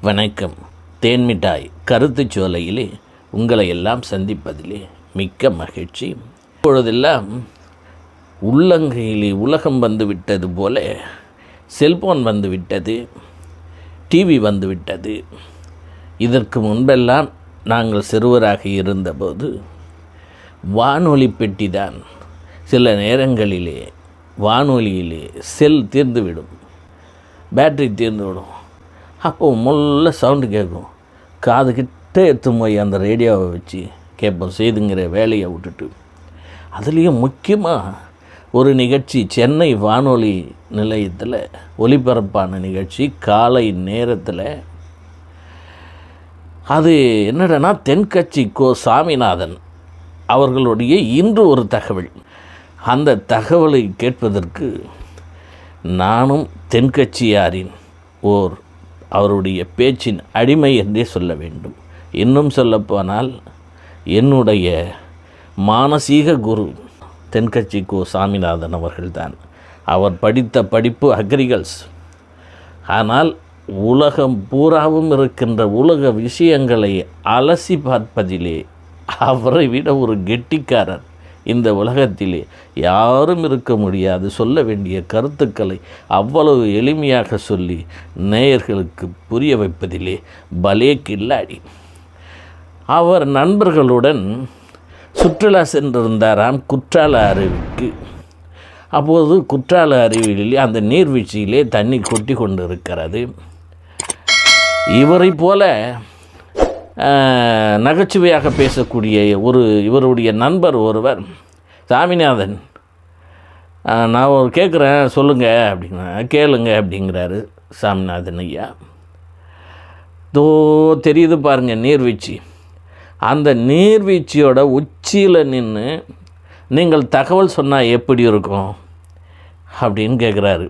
வணக்கம். தேன்மிட்டாய் கருத்துச் சோலையிலே உங்களை எல்லாம் சந்திப்பதிலே மிக்க மகிழ்ச்சி. இப்பொழுதெல்லாம் உள்ளங்கையிலே உலகம் வந்து விட்டது போல செல்போன் வந்து விட்டது டிவி வந்துவிட்டது. இதற்கு முன்பெல்லாம் நாங்கள் சிறுவராக இருந்தபோது வானொலி பெட்டிதான். சில நேரங்களிலே வானொலியிலே செல் தீர்ந்துவிடும். பேட்டரி தீர்ந்து அப்போ முள்ள சவுண்டு கேட்கும். காது கிட்ட எடுத்து போய் அந்த ரேடியோவை வச்சு கேட்போம் செய்துங்கிற வேலையை விட்டுட்டு. அதுலேயும் முக்கியமாக ஒரு நிகழ்ச்சி சென்னை வானொலி நிலையத்தில் ஒலிபரப்பான நிகழ்ச்சி காலை நேரத்தில். அது என்னடனா தென்கட்சி கோ சாமிநாதன் அவர்களுடைய இன்று ஒரு தகவல். அந்த தகவலை கேட்பதற்கு நானும் தென்கட்சியாரின் ஓர் அவருடைய பேச்சின் அடிமை என்றே சொல்ல வேண்டும். இன்னும் சொல்லப்போனால் என்னுடைய மானசீக குரு தென்கட்சி கோ சாமிநாதன் அவர்கள்தான். அவர் படித்த படிப்பு அக்ரிகல்ஸ். ஆனால் உலகம் பூராவும் இருக்கின்ற உலக விஷயங்களை அலசி பார்ப்பதிலே அவரை விட ஒரு கெட்டிக்காரர். இந்த உலகத்திலே யாரும் இருக்க முடியாது. சொல்ல வேண்டிய கருத்துக்களை அவ்வளவு எளிமையாக சொல்லி நேயர்களுக்கு புரிய வைப்பதிலே பலே கில்லாடி. அவர் நண்பர்களுடன் சுற்றுலா சென்றிருந்தாராம் குற்றால அருவிக்கு. அப்போது குற்றால அருவியில் அந்த நீர்வீழ்ச்சியிலே தண்ணி கொட்டி கொண்டு இருக்கிறது இவரை போல நகைச்சுவையாக பேசக்கூடிய ஒரு இவருடைய நண்பர் ஒருவர் சாமிநாதன். நான் ஒரு கேட்குறேன் சொல்லுங்கள் அப்படின்னா கேளுங்க அப்படிங்கிறாரு சாமிநாதன் ஐயா. தோ தெரியுது பாருங்கள் நீர்வீழ்ச்சி. அந்த நீர்வீழ்ச்சியோட உச்சியில் நின்று நீங்கள் தகவல் சொன்னால் எப்படி இருக்கும்? அப்படின்னு கேட்குறாரு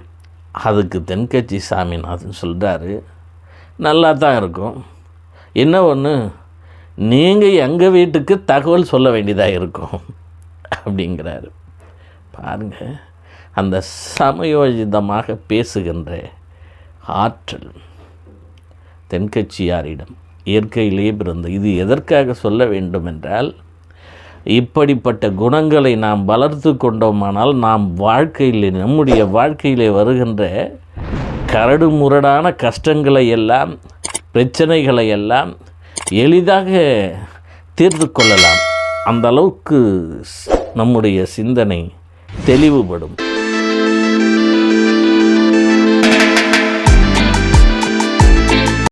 அதுக்கு தென்கட்சி சாமிநாதன் சொல்கிறாரு நல்லா தான் இருக்கும். என்ன ஒன்று நீங்கள் எங்கள் வீட்டுக்கு தகவல் சொல்ல வேண்டியதாக இருக்கும்? அப்படிங்கிறாரு. பாருங்கள் அந்த சமயோஜிதமாக பேசுகின்ற ஆற்றல் தென்கட்சியாரிடம் இயற்கையிலே பிறந்த இது எதற்காக சொல்ல வேண்டும் என்றால் இப்படிப்பட்ட குணங்களை நாம் வளர்த்து கொண்டோமானால் நாம் வாழ்க்கையில் நம்முடைய வாழ்க்கையிலே வருகின்ற கரடு முரடான கஷ்டங்களை எல்லாம் பிரச்சனைகளை எல்லாம் எளிதாக தீர்த்து கொள்ளலாம். அந்த அளவுக்கு நம்முடைய சிந்தனை தெளிவுபடும்.